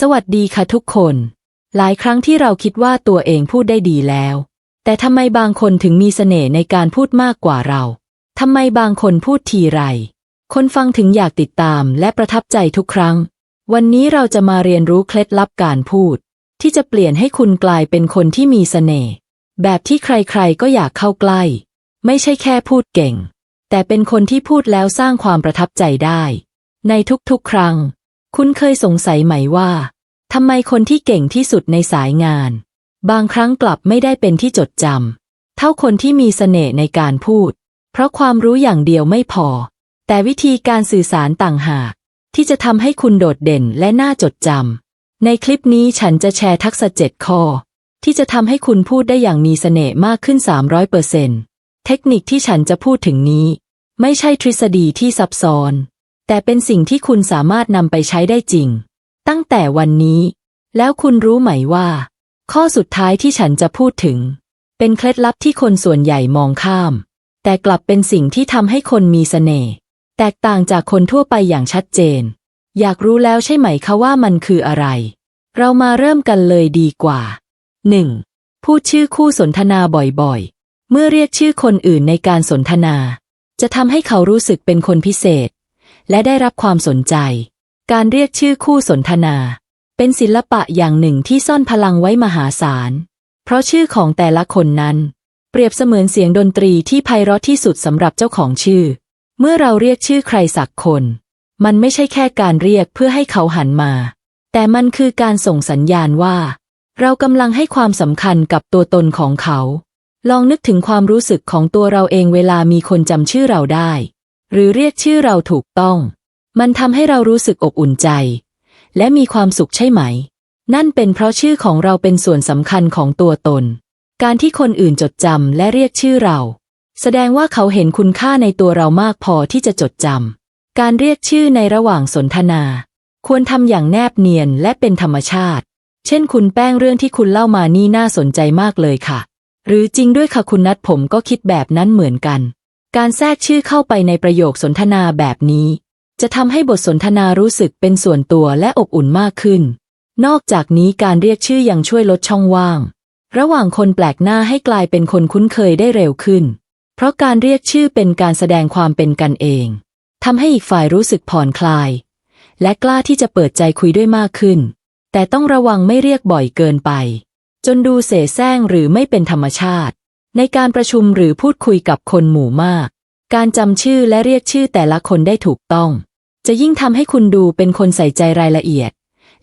สวัสดีค่ะทุกคน หลายครั้งที่เราคิดว่าตัวเองพูดได้ดีแล้ว แต่ทำไมบางคนถึงมีเสน่ห์ในการพูดมากกว่าเราทำไมบางคนพูดทีไร คนฟังถึงอยากติดตามและประทับใจทุกครั้ง วันนี้เราจะมาเรียนรู้เคล็ดลับการพูด ที่จะเปลี่ยนให้คุณกลายเป็นคนที่มีเสน่ห์แบบที่ใครๆก็อยากเข้าใกล้ ไม่ใช่แค่พูดเก่ง แต่เป็นคนที่พูดแล้วสร้างความประทับใจได้ ในทุกๆครั้ง คุณเคยสงสัยไหมว่าทำไมคนที่เก่งที่สุดในสายงาน บางครั้งกลับไม่ได้เป็นที่จดจำเท่าคนที่มีเสน่ห์ในการพูด เพราะความรู้อย่างเดียวไม่พอ แต่วิธีการสื่อสารต่างหาก ที่จะทำให้คุณโดดเด่นและน่าจดจำในคลิปนี้ฉันจะแชร์ทักษะเจ็ดข้อ ที่จะทำให้คุณพูดได้อย่างมีเสน่ห์มากขึ้น 300เปอร์เซนเทคนิคที่ฉันจะพูดถึงนี้ ไม่ใช่ทฤษฎีที่ซับซ้อน แต่เป็นสิ่งที่คุณสามารถนำไปใช้ได้จริง ตั้งแต่วันนี้ แล้วคุณรู้ไหมว่า ข้อสุดท้ายที่ฉันจะพูดถึง เป็นเคล็ดลับที่คนส่วนใหญ่มองข้าม แต่กลับเป็นสิ่งที่ทำให้คนมีเสน่ห์แตกต่างจากคนทั่วไปอย่างชัดเจน อยากรู้แล้วใช่ไหมคะว่ามันคืออะไร เรามาเริ่มกันเลยดีกว่า 1. พูดชื่อคู่สนทนาบ่อยๆ เมื่อเรียกชื่อคนอื่นในการสนทนา จะทำให้เขารู้สึกเป็นคนพิเศษ และได้รับความสนใจ การเรียกชื่อคู่สนทนา เป็นศิลปะอย่างหนึ่งที่ซ่อนพลังไว้มหาศาล เพราะชื่อของแต่ละคนนั้น เปรียบเสมือนเสียงดนตรีที่ไพเราะที่สุดสำหรับเจ้าของชื่อ เมื่อเราเรียกชื่อใครสักคน มันไม่ใช่แค่การเรียกเพื่อให้เขาหันมา แต่มันคือการส่งสัญญาณว่า เรากำลังให้ความสำคัญกับตัวตนของเขาลองนึกถึงความรู้สึกของตัวเราเองเวลามีคนจำชื่อเราได้ หรือเรียกชื่อเราถูกต้อง มันทำให้เรารู้สึกอบอุ่นใจ และมีความสุขใช่ไหม นั่นเป็นเพราะชื่อของเราเป็นส่วนสำคัญของตัวตน การที่คนอื่นจดจำและเรียกชื่อเรา แสดงว่าเขาเห็นคุณค่าในตัวเรามากพอที่จะจดจำการเรียกชื่อในระหว่างสนทนา ควรทำอย่างแนบเนียนและเป็นธรรมชาติ เช่นคุณแป้งเรื่องที่คุณเล่ามานี่น่าสนใจมากเลยค่ะ หรือจริงด้วยค่ะคุณนัดผมก็คิดแบบนั้นเหมือนกัน การแทรกชื่อเข้าไปในประโยคสนทนาแบบนี้ จะทำให้บทสนทนารู้สึกเป็นส่วนตัวและอบอุ่นมากขึ้น นอกจากนี้การเรียกชื่อยังช่วยลดช่องว่าง ระหว่างคนแปลกหน้าให้กลายเป็นคนคุ้นเคยได้เร็วขึ้น เพราะการเรียกชื่อเป็นการแสดงความเป็นกันเองทำให้อีกฝ่ายรู้สึกผ่อนคลาย และกล้าที่จะเปิดใจคุยด้วยมากขึ้น แต่ต้องระวังไม่เรียกบ่อยเกินไป จนดูเสแสร้งหรือไม่เป็นธรรมชาติ ในการประชุมหรือพูดคุยกับคนหมู่มาก การจำชื่อและเรียกชื่อแต่ละคนได้ถูกต้อง จะยิ่งทำให้คุณดูเป็นคนใส่ใจรายละเอียด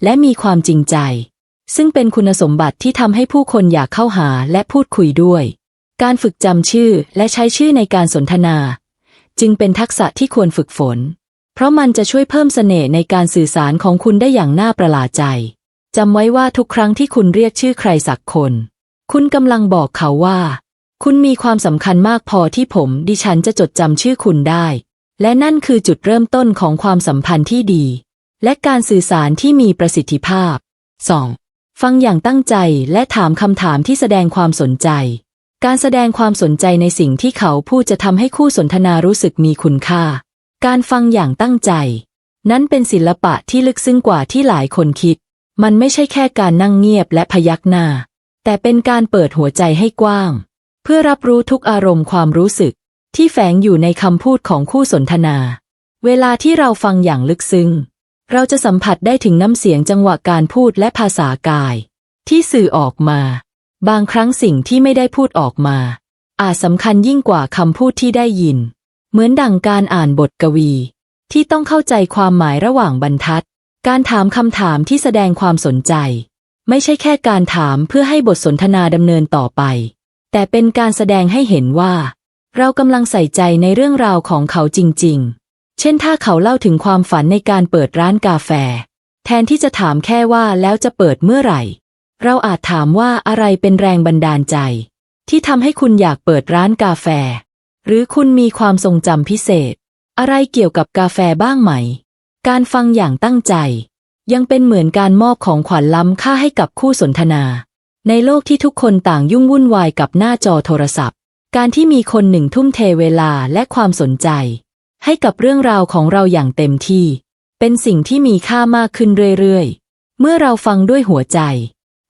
และมีความจริงใจ ซึ่งเป็นคุณสมบัติที่ทำให้ผู้คนอยากเข้าหาและพูดคุยด้วย การฝึกจำชื่อและใช้ชื่อในการสนทนา จึงเป็นทักษะที่ควรฝึกฝน เพราะมันจะช่วยเพิ่มเสน่ห์ในการสื่อสารของคุณได้อย่างน่าประหลาดใจจำไว้ว่าทุกครั้งที่คุณเรียกชื่อใครสักคน คุณกำลังบอกเขาว่า คุณมีความสำคัญมากพอที่ผมดิฉันจะจดจำชื่อคุณได้ และนั่นคือจุดเริ่มต้นของความสัมพันธ์ที่ดี และการสื่อสารที่มีประสิทธิภาพ 2. ฟังอย่างตั้งใจและถามคำถามที่แสดงความสนใจ การแสดงความสนใจในสิ่งที่เขาพูดจะทำให้คู่สนทนารู้สึกมีคุณค่า การฟังอย่างตั้งใจ นั้นเป็นศิลปะที่ลึกซึ้งกว่าที่หลายคนคิด มันไม่ใช่แค่การนั่งเงียบและพยักหน้า แต่เป็นการเปิดหัวใจให้กว้าง เพื่อรับรู้ทุกอารมณ์ความรู้สึก ที่แฝงอยู่ในคำพูดของคู่สนทนา เวลาที่เราฟังอย่างลึกซึ้ง เราจะสัมผัสได้ถึงน้ำเสียงจังหวะการพูดและภาษากาย ที่สื่อออกมา บางครั้งสิ่งที่ไม่ได้พูดออกมา อาจสำคัญยิ่งกว่าคำพูดที่ได้ยิน เหมือนดั่งการอ่านบทกวี ที่ต้องเข้าใจความหมายระหว่างบรรทัด การถามคำถามที่แสดงความสนใจ ไม่ใช่แค่การถามเพื่อให้บทสนทนาดำเนินต่อไป แต่เป็นการแสดงให้เห็นว่า เรากำลังใส่ใจในเรื่องราวของเขาจริง ๆ เช่นถ้าเขาเล่าถึงความฝันในการเปิดร้านกาแฟ แทนที่จะถามแค่ว่าแล้วจะเปิดเมื่อไหร่ เราอาจถามว่าอะไรเป็นแรงบันดาลใจ ที่ทำให้คุณอยากเปิดร้านกาแฟ หรือคุณมีความทรงจำพิเศษ อะไรเกี่ยวกับกาแฟบ้างไหม การฟังอย่างตั้งใจ ยังเป็นเหมือนการมอบของขวัญล้ำค่าให้กับคู่สนทนา ในโลกที่ทุกคนต่างยุ่งวุ่นวายกับหน้าจอโทรศัพท์ การที่มีคนหนึ่งทุ่มเทเวลาและความสนใจ ให้กับเรื่องราวของเราอย่างเต็มที่ เป็นสิ่งที่มีค่ามากขึ้นเรื่อยๆ เมื่อเราฟังด้วยหัวใจ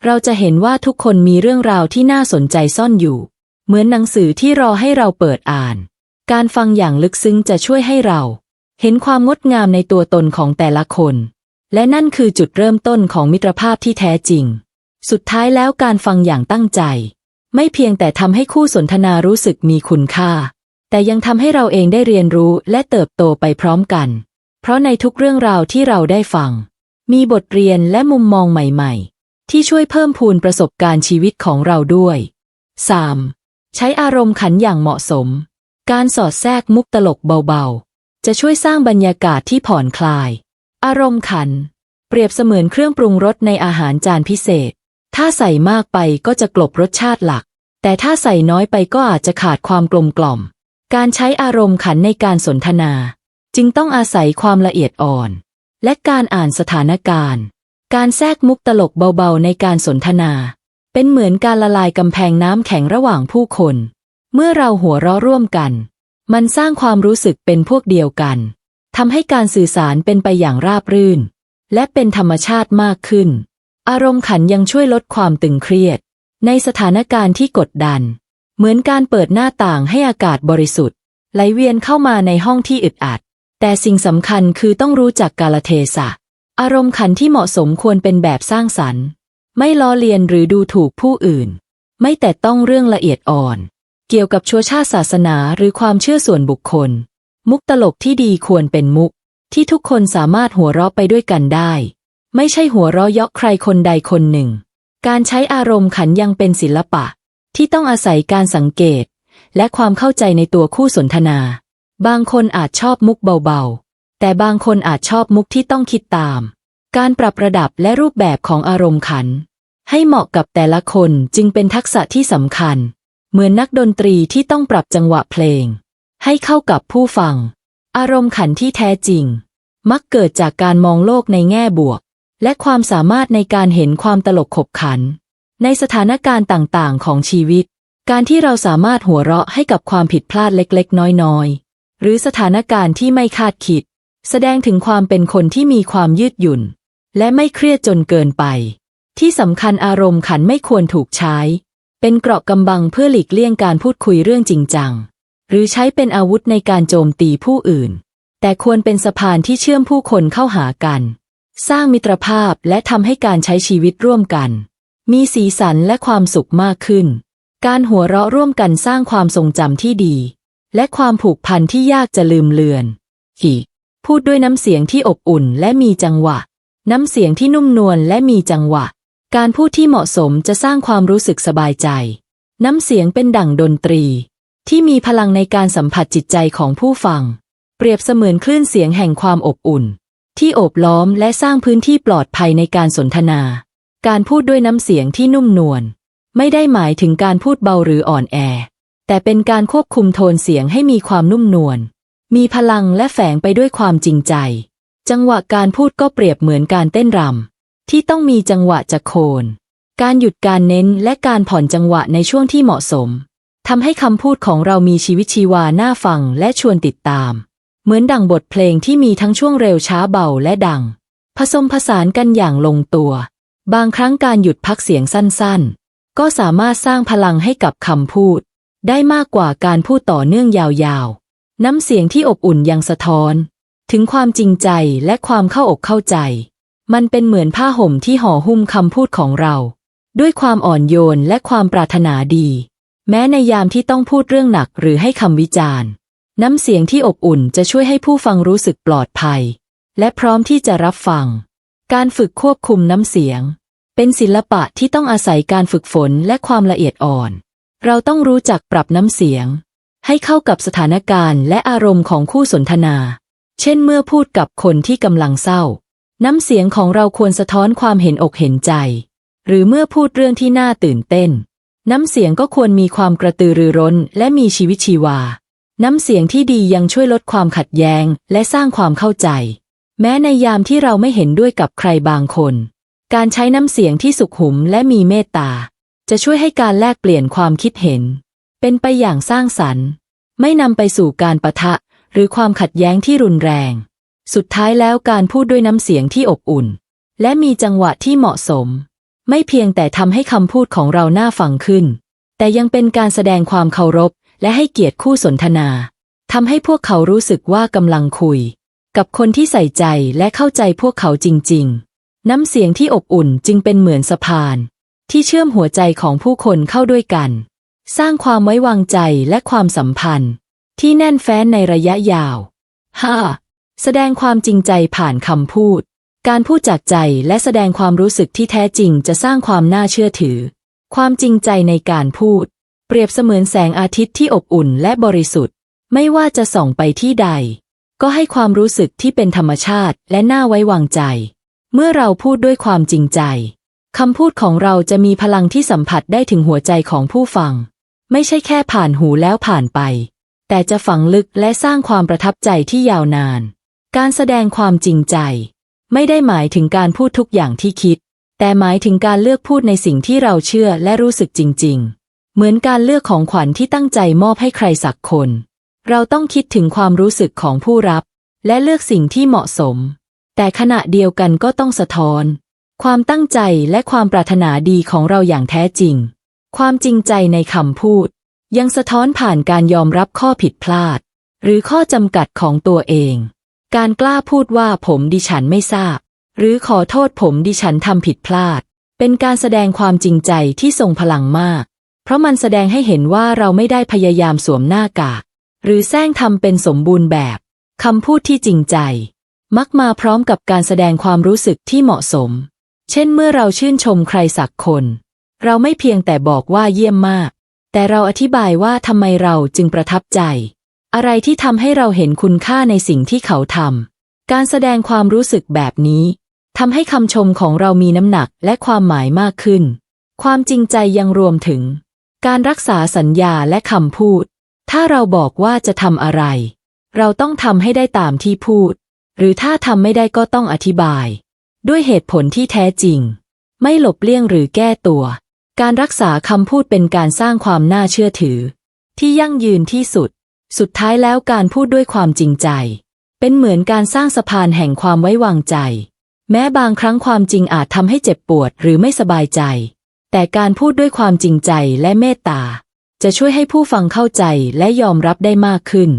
เราจะเห็นว่าทุกคนมีเรื่องราวที่น่าสนใจซ่อนอยู่ เหมือนหนังสือที่รอให้เราเปิดอ่าน การฟังอย่างลึกซึ้งจะช่วยให้เรา เห็นความงดงามในตัวตนของแต่ละคน และนั่นคือจุดเริ่มต้นของมิตรภาพที่แท้จริง สุดท้ายแล้วการฟังอย่างตั้งใจ ไม่เพียงแต่ทำให้คู่สนทนารู้สึกมีคุณค่า แต่ยังทำให้เราเองได้เรียนรู้และเติบโตไปพร้อมกัน เพราะในทุกเรื่องราวที่เราได้ฟัง มีบทเรียนและมุมมองใหม่ๆ ที่ช่วยเพิ่มพูนประสบการณ์ชีวิตของเราด้วย 3. ใช้อารมณ์ขันอย่างเหมาะสม การสอดแทรกมุกตลกเบาๆ จะช่วยสร้างบรรยากาศที่ผ่อนคลาย อารมณ์ขัน เปรียบเสมือนเครื่องปรุงรสในอาหารจานพิเศษ ถ้าใส่มากไปก็จะกลบรสชาติหลัก แต่ถ้าใส่น้อยไปก็อาจจะขาดความกลมกล่อม การใช้อารมณ์ขันในการสนทนา จึงต้องอาศัยความละเอียดอ่อน และการอ่านสถานการณ์ การแทรกมุกตลกเบาๆในการสนทนา เป็นเหมือนการละลายกำแพงน้ำแข็งระหว่างผู้คน เมื่อเราหัวเราะร่วมกัน มันสร้างความรู้สึกเป็นพวกเดียวกันทำให้การสื่อสารเป็นไปอย่างราบรื่น และเป็นธรรมชาติมากขึ้น อารมณ์ขันยังช่วยลดความตึงเครียด ในสถานการณ์ที่กดดัน เหมือนการเปิดหน้าต่างให้อากาศบริสุทธิ์ ไหลเวียนเข้ามาในห้องที่อึดอัด แต่สิ่งสำคัญคือต้องรู้จักกาลเทศะ อารมณ์ขันที่เหมาะสมควรเป็นแบบสร้างสรรค์ ไม่ล้อเลียนหรือดูถูกผู้อื่น ไม่แต่ต้องเรื่องละเอียดอ่อน เกี่ยวกับชัวชาติศาสนาหรือความเชื่อส่วนบุคคล มุกตลกที่ดีควรเป็นมุก ที่ทุกคนสามารถหัวเราะไปด้วยกันได้ ไม่ใช่หัวเราะเยาะใครคนใดคนหนึ่ง การใช้อารมณ์ขันยังเป็นศิลปะ ที่ต้องอาศัยการสังเกต และความเข้าใจในตัวคู่สนทนา บางคนอาจชอบมุกเบาๆ แต่บางคนอาจชอบมุกที่ต้องคิดตาม การปรับระดับและรูปแบบของอารมณ์ขัน ให้เหมาะกับแต่ละคนจึงเป็นทักษะที่สำคัญ เหมือนนักดนตรีที่ต้องปรับจังหวะเพลง ให้เข้ากับผู้ฟัง อารมณ์ขันที่แท้จริง มักเกิดจากการมองโลกในแง่บวก และความสามารถในการเห็นความตลกขบขัน ในสถานการณ์ต่างๆ ของชีวิต การที่เราสามารถหัวเราะให้กับความผิดพลาดเล็กๆ น้อยๆ หรือสถานการณ์ที่ไม่คาดคิด แสดงถึงความเป็นคนที่มีความยืดหยุ่น และไม่เครียดจนเกินไป ที่สำคัญอารมณ์ขันไม่ควรถูกใช้ เป็นเกราะกำบังเพื่อหลีกเลี่ยงการพูดคุยเรื่องจริงจัง หรือใช้เป็นอาวุธในการโจมตีผู้อื่น แต่ควรเป็นสะพานที่เชื่อมผู้คนเข้าหากัน สร้างมิตรภาพและทำให้การใช้ชีวิตร่วมกัน มีสีสันและความสุขมากขึ้น การหัวเราะร่วมกันสร้างความทรงจำที่ดี และความผูกพันที่ยากจะลืมเลือนขีพูดด้วยน้ำเสียงที่อบอุ่นและมีจังหวะ น้ำเสียงที่นุ่มนวลและมีจังหวะ การพูดที่เหมาะสมจะสร้างความรู้สึกสบายใจ น้ำเสียงเป็นดั่งดนตรี ที่มีพลังในการสัมผัสจิตใจของผู้ฟัง เปรียบเสมือนคลื่นเสียงแห่งความอบอุ่น ที่โอบล้อมและสร้างพื้นที่ปลอดภัยในการสนทนา การพูดด้วยน้ำเสียงที่นุ่มนวลไม่ได้หมายถึงการพูดเบาหรืออ่อนแอ แต่เป็นการควบคุมโทนเสียงให้มีความนุ่มนวลมีพลังและแฝงไปด้วยความจริงใจ จังหวะการพูดก็เปรียบเหมือนการเต้นรำที่ต้องมีจังหวะจะโคน การหยุดการเน้นและการผ่อนจังหวะในช่วงที่เหมาะสมทำให้คำพูดของเรามีชีวิตชีวาน่าฟังและชวนติดตาม เหมือนดังบทเพลงที่มีทั้งช่วงเร็วช้าเบาและดัง ผสมผสานกันอย่างลงตัว บางครั้งการหยุดพักเสียงสั้นๆ ก็สามารถสร้างพลังให้กับคำพูด ได้มากกว่าการพูดต่อเนื่องยาวๆ น้ำเสียงที่อบอุ่นยังสะท้อน ถึงความจริงใจและความเข้าอกเข้าใจ มันเป็นเหมือนผ้าห่มที่ห่อหุ้มคำพูดของเรา ด้วยความอ่อนโยนและความปรารถนาดี แม้ในยามที่ต้องพูดเรื่องหนักหรือให้คำวิจารณ์ น้ำเสียงที่อบอุ่นจะช่วยให้ผู้ฟังรู้สึกปลอดภัย และพร้อมที่จะรับฟัง การฝึกควบคุมน้ำเสียง เป็นศิลปะที่ต้องอาศัยการฝึกฝนและความละเอียดอ่อน เราต้องรู้จักปรับน้ำเสียง ให้เข้ากับสถานการณ์และอารมณ์ของคู่สนทนา เช่นเมื่อพูดกับคนที่กำลังเศร้า น้ำเสียงของเราควรสะท้อนความเห็นอกเห็นใจ หรือเมื่อพูดเรื่องที่น่าตื่นเต้น น้ำเสียงก็ควรมีความกระตือรือร้นและมีชีวิตชีวา น้ำเสียงที่ดียังช่วยลดความขัดแย้ง และสร้างความเข้าใจ แม้ในยามที่เราไม่เห็นด้วยกับใครบางคน การใช้น้ำเสียงที่สุขุมและมีเมตตา จะช่วยให้การแลกเปลี่ยนความคิดเห็น เป็นไปอย่างสร้างสรรค์ ไม่นำไปสู่การปะทะ หรือความขัดแย้งที่รุนแรง สุดท้ายแล้วการพูดด้วยน้ำเสียงที่อบอุ่น และมีจังหวะที่เหมาะสม ไม่เพียงแต่ทำให้คำพูดของเราน่าฟังขึ้น แต่ยังเป็นการแสดงความเคารพ และให้เกียรติคู่สนทนาทำให้พวกเขารู้สึกว่ากำลังคุย กับคนที่ใส่ใจและเข้าใจพวกเขาจริง ๆ น้ำเสียงที่อบอุ่นจึงเป็นเหมือนสะพาน ที่เชื่อมหัวใจของผู้คนเข้าด้วยกัน สร้างความไว้วางใจและความสัมพันธ์ ที่แน่นแฟ้นในระยะยาว 5. แสดงความจริงใจผ่านคำพูด การพูดจากใจและแสดงความรู้สึกที่แท้จริงจะสร้างความน่าเชื่อถือ ความจริงใจในการพูด เปรียบเสมือนแสงอาทิตย์ที่อบอุ่นและบริสุทธิ์ ไม่ว่าจะส่องไปที่ใด ก็ให้ความรู้สึกที่เป็นธรรมชาติและน่าไว้วางใจ เมื่อเราพูดด้วยความจริงใจคำพูดของเราจะมีพลังที่สัมผัสได้ถึงหัวใจของผู้ฟัง ไม่ใช่แค่ผ่านหูแล้วผ่านไป แต่จะฝังลึกและสร้างความประทับใจที่ยาวนาน การแสดงความจริงใจ ไม่ได้หมายถึงการพูดทุกอย่างที่คิด แต่หมายถึงการเลือกพูดในสิ่งที่เราเชื่อและรู้สึกจริง ๆ เหมือนการเลือกของขวัญที่ตั้งใจมอบให้ใครสักคน เราต้องคิดถึงความรู้สึกของผู้รับ และเลือกสิ่งที่เหมาะสม แต่ขณะเดียวกันก็ต้องสะท้อน ความตั้งใจและความปรารถนาดีของเราอย่างแท้จริง ความจริงใจในคำพูด ยังสะท้อนผ่านการยอมรับข้อผิดพลาด หรือข้อจำกัดของตัวเอง การกล้าพูดว่าผมดิฉันไม่ทราบ หรือขอโทษผมดิฉันทำผิดพลาด เป็นการแสดงความจริงใจที่ทรงพลังมาก ราะมันแสดงให้เห็นว่าเราไม่ได้พยายามสวมหน้ากาก หรือแซงทำเป็นสมบูรณ์แบบคำพูดที่จริงใจ มักมาพร้อมกับการแสดงความรู้สึกที่เหมาะสม เช่นเมื่อเราชื่นชมใครสักคน เราไม่เพียงแต่บอกว่าเยี่ยมมาก แต่เราอธิบายว่าทำไมเราจึงประทับใจ อะไรที่ทำให้เราเห็นคุณค่าในสิ่งที่เขาทำการแสดงความรู้สึกแบบนี้ทำให้คำชมของเรามีน้ำหนักและความหมายมากขึ้น ความจริงใจยังรวมถึง การรักษาสัญญาและคำพูด ถ้าเราบอกว่าจะทำอะไร เราต้องทำให้ได้ตามที่พูด หรือถ้าทำไม่ได้ก็ต้องอธิบาย ด้วยเหตุผลที่แท้จริง ไม่หลบเลี่ยงหรือแก้ตัว การรักษาคำพูดเป็นการสร้างความน่าเชื่อถือ ที่ยั่งยืนที่สุด สุดท้ายแล้วการพูดด้วยความจริงใจ เป็นเหมือนการสร้างสะพานแห่งความไว้วางใจ แม้บางครั้งความจริงอาจทำให้เจ็บปวดหรือไม่สบายใจ แต่การพูดด้วยความจริงใจและเมตตา จะช่วยให้ผู้ฟังเข้าใจและยอมรับได้มากขึ้น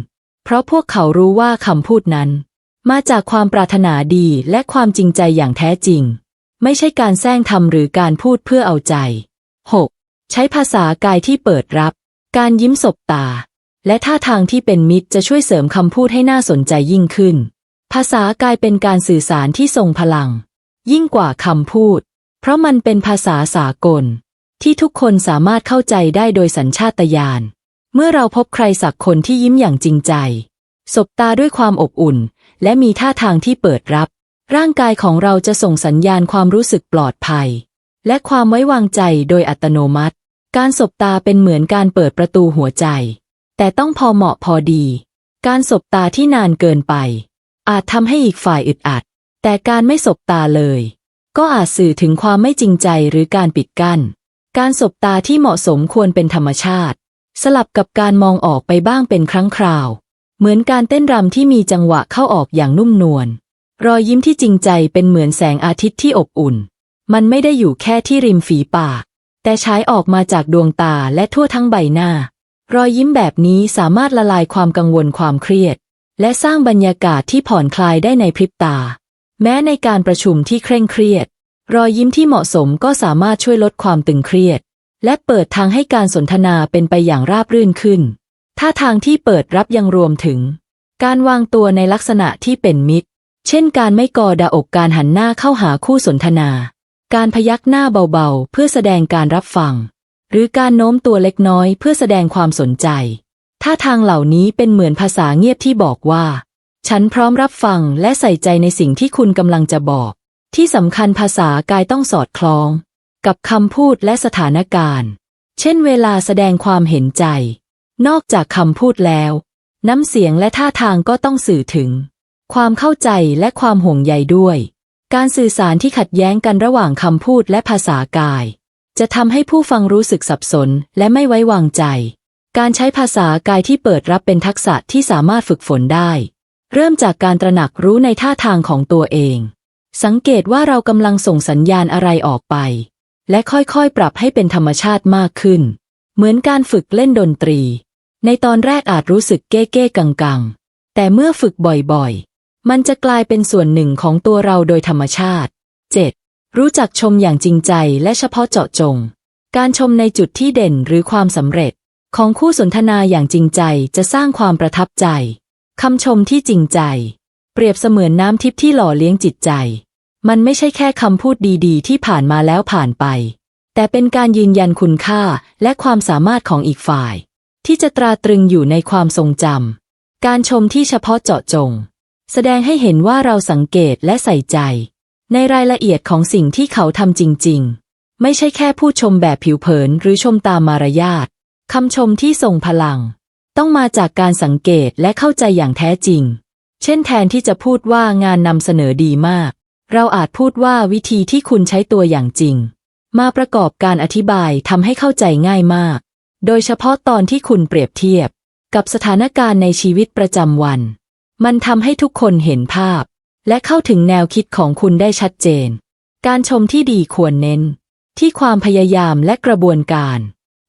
เพราะพวกเขารู้ว่าคำพูดนั้น มาจากความปรารถนาดีและความจริงใจอย่างแท้จริง ไม่ใช่การแซงทำหรือการพูดเพื่อเอาใจ 6. ใช้ภาษากายที่เปิดรับ การยิ้มสบตา และท่าทางที่เป็นมิตรจะช่วยเสริมคำพูดให้น่าสนใจยิ่งขึ้น ภาษากายเป็นการสื่อสารที่ทรงพลัง ยิ่งกว่าคำพูด เพราะมันเป็นภาษาสากล ที่ทุกคนสามารถเข้าใจได้โดยสัญชาตญาณ เมื่อเราพบใครสักคนที่ยิ้มอย่างจริงใจ สบตาด้วยความอบอุ่น และมีท่าทางที่เปิดรับ ร่างกายของเราจะส่งสัญญาณความรู้สึกปลอดภัย และความไว้วางใจโดยอัตโนมัติ การสบตาเป็นเหมือนการเปิดประตูหัวใจ แต่ต้องพอเหมาะพอดี การสบตาที่นานเกินไป อาจทำให้อีกฝ่ายอึดอัด แต่การไม่สบตาเลย ก็อาจสื่อถึงความไม่จริงใจหรือการปิดกั้น การสบตาที่เหมาะสมควรเป็นธรรมชาติ สลับกับการมองออกไปบ้างเป็นครั้งคราว เหมือนการเต้นรำที่มีจังหวะเข้าออกอย่างนุ่มนวล รอยยิ้มที่จริงใจเป็นเหมือนแสงอาทิตย์ที่อบอุ่น มันไม่ได้อยู่แค่ที่ริมฝีปาก แต่ฉายออกมาจากดวงตาและทั่วทั้งใบหน้า รอยยิ้มแบบนี้สามารถละลายความกังวลความเครียด และสร้างบรรยากาศที่ผ่อนคลายได้ในพริบตา แม้ในการประชุมที่เคร่งเครียด รอยยิ้มที่เหมาะสมก็สามารถช่วยลดความตึงเครียด และเปิดทางให้การสนทนาเป็นไปอย่างราบรื่นขึ้น ท่าทางที่เปิดรับยังรวมถึง การวางตัวในลักษณะที่เป็นมิตร เช่นการไม่กอดาอกการหันหน้าเข้าหาคู่สนทนา การพยักหน้าเบาๆ เพื่อแสดงการรับฟัง หรือการโน้มตัวเล็กน้อยเพื่อแสดงความสนใจ ท่าทางเหล่านี้เป็นเหมือนภาษาเงียบที่บอกว่า ฉันพร้อมรับฟังและใส่ใจในสิ่งที่คุณกำลังจะบอก ที่สำคัญภาษากายต้องสอดคล้อง กับคำพูดและสถานการณ์ เช่นเวลาแสดงความเห็นใจ นอกจากคำพูดแล้ว น้ำเสียงและท่าทางก็ต้องสื่อถึง ความเข้าใจและความห่วงใยด้วย การสื่อสารที่ขัดแย้งกันระหว่างคำพูดและภาษากาย จะทำให้ผู้ฟังรู้สึกสับสนและไม่ไว้วางใจ การใช้ภาษากายที่เปิดรับเป็นทักษะที่สามารถฝึกฝนได้ เริ่มจากการตระหนักรู้ในท่าทางของตัวเอง สังเกตว่าเรากำลังส่งสัญญาณอะไรออกไป และค่อยๆ ปรับให้เป็นธรรมชาติมากขึ้น เหมือนการฝึกเล่นดนตรี ในตอนแรกอาจรู้สึกเก้เก้กังกังๆ แต่เมื่อฝึกบ่อยๆ มันจะกลายเป็นส่วนหนึ่งของตัวเราโดยธรรมชาติ 7. รู้จักชมอย่างจริงใจและเฉพาะเจาะจง การชมในจุดที่เด่นหรือความสำเร็จ ของคู่สนทนาอย่างจริงใจจะสร้างความประทับใจ คำชมที่จริงใจ เปรียบเสมือนน้ำทิพย์ที่หล่อเลี้ยงจิตใจ มันไม่ใช่แค่คำพูดดีๆ ที่ผ่านมาแล้วผ่านไป แต่เป็นการยืนยันคุณค่าและความสามารถของอีกฝ่าย ที่จะตราตรึงอยู่ในความทรงจำการชมที่เฉพาะเจาะจง แสดงให้เห็นว่าเราสังเกตและใส่ใจ ในรายละเอียดของสิ่งที่เขาทำจริง ๆ ไม่ใช่แค่พูดชมแบบผิวเผินหรือชมตามมารยาทคำชมที่ทรงพลัง ต้องมาจากการสังเกตและเข้าใจอย่างแท้จริง เช่นแทนที่จะพูดว่างานนำเสนอดีมาก เราอาจพูดว่าวิธีที่คุณใช้ตัวอย่างจริง มาประกอบการอธิบายทำให้เข้าใจง่ายมาก โดยเฉพาะตอนที่คุณเปรียบเทียบ กับสถานการณ์ในชีวิตประจำวัน มันทำให้ทุกคนเห็นภาพ และเข้าถึงแนวคิดของคุณได้ชัดเจน การชมที่ดีควรเน้น ที่ความพยายามและกระบวนการ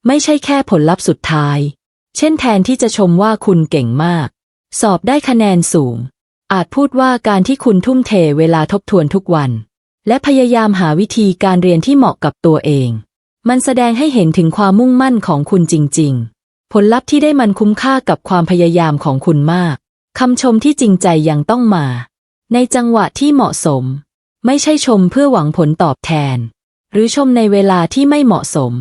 ไม่ใช่แค่ผลลัพธ์สุดท้าย เช่นแทนที่จะชมว่าคุณเก่งมาก สอบได้คะแนนสูง อาจพูดว่าการที่คุณทุ่มเทเวลาทบทวนทุกวัน และพยายามหาวิธีการเรียนที่เหมาะกับตัวเอง มันแสดงให้เห็นถึงความมุ่งมั่นของคุณจริง ๆ ผลลัพธ์ที่ได้มันคุ้มค่ากับความพยายามของคุณมากคำชมที่จริงใจยังต้องมา ในจังหวะที่เหมาะสม ไม่ใช่ชมเพื่อหวังผลตอบแทน หรือชมในเวลาที่ไม่เหมาะสม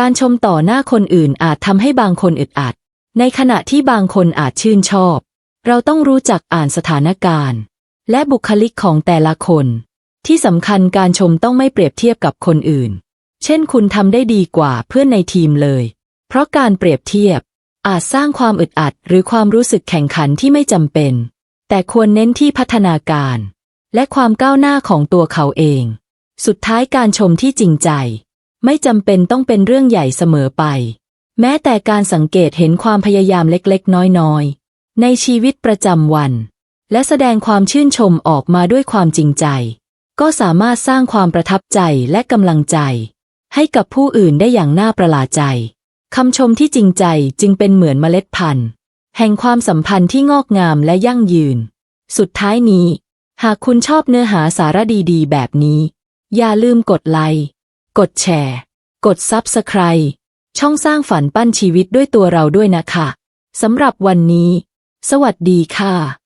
การชมต่อหน้าคนอื่นอาจทำให้บางคนอึดอัด ในขณะที่บางคนอาจชื่นชอบ เราต้องรู้จักอ่านสถานการณ์ และบุคลิกของแต่ละคน ที่สำคัญการชมต้องไม่เปรียบเทียบกับคนอื่น เช่นคุณทำได้ดีกว่าเพื่อนในทีมเลย เพราะการเปรียบเทียบ อาจสร้างความอึดอัด หรือความรู้สึกแข่งขันที่ไม่จำเป็น แต่ควรเน้นที่พัฒนาการ และความก้าวหน้าของตัวเขาเอง สุดท้ายการชมที่จริงใจ ไม่จำเป็นต้องเป็นเรื่องใหญ่เสมอไป แม้แต่การสังเกตเห็นความพยายามเล็กๆ น้อยๆ ในชีวิตประจำวัน และแสดงความชื่นชมออกมาด้วยความจริงใจ ก็สามารถสร้างความประทับใจและกำลังใจ ให้กับผู้อื่นได้อย่างน่าประหลาดใจคำชมที่จริงใจจึงเป็นเหมือนเมล็ดพันธุ์ แห่งความสัมพันธ์ที่งอกงามและยั่งยืน สุดท้ายนี้ หากคุณชอบเนื้อหาสาระดีๆ แบบนี้ อย่าลืมกดไลค์ กดแชร์ กดซับสไคร b e ช่องสร้างฝันปั้นชีวิตด้วยตัวเราด้วยนะคะ สำหรับวันนี้ สวัสดีค่ะ